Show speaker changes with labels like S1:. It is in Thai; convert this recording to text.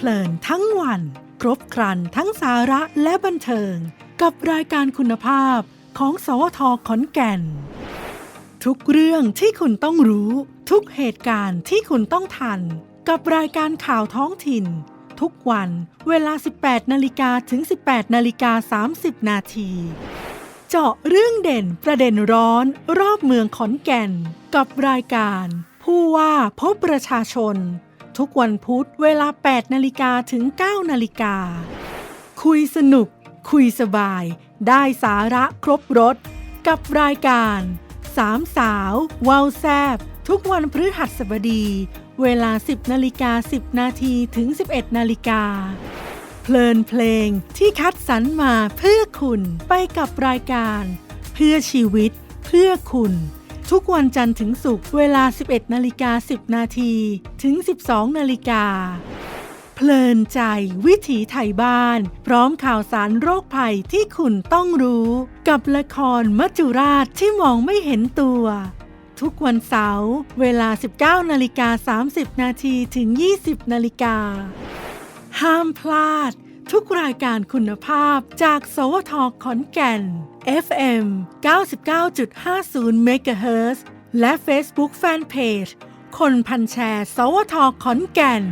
S1: เพลินทั้งวัน ครบครันทั้งสาระและบันเทิง กับรายการคุณภาพของสวทขอนแก่น ทุกเรื่องที่คุณต้องรู้ ทุกเหตุการณ์ที่คุณต้องทัน กับรายการข่าวท้องถิ่น ทุกวันเวลา 18นาฬิกาถึง 18นาฬิกา30 นาทีเจาะเรื่องเด่นประเด็นร้อนรอบเมืองขอนแก่น กับรายการ ผู้ว่าพบประชาชน ทุกวันพุธเวลา 8 นาฬิกาถึง 9 นาฬิกา คุยสนุก คุยสบาย ได้สาระครบรถ กับรายการสามสาววาวแซบทุกวันพฤหัสบดี เวลา 10 นาฬิกา 10 นาทีถึง 11 นาฬิกา เพลินเพลงที่คัดสรรมาเพื่อคุณไปกับรายการ เพื่อชีวิต เพื่อคุณ ทุกวันจันทร์ถึงศุกร์เวลา 11นาฬิกา10 นาทีถึง 12นาฬิกา เพลินใจวิถีไทยบ้าน พร้อมข่าวสารโรคภัยที่คุณต้องรู้ กับละครมัจจุราชที่มองไม่เห็นตัว ทุกวันเสาร์เวลา 19นาฬิกา30 นาทีถึง 20นาฬิกา ห้ามพลาด ทุกรายการคุณภาพจาก สวทขอนแก่น FM 99.50 MHz และ Facebook Fanpage คนพันแชร์ สวทขอนแก่น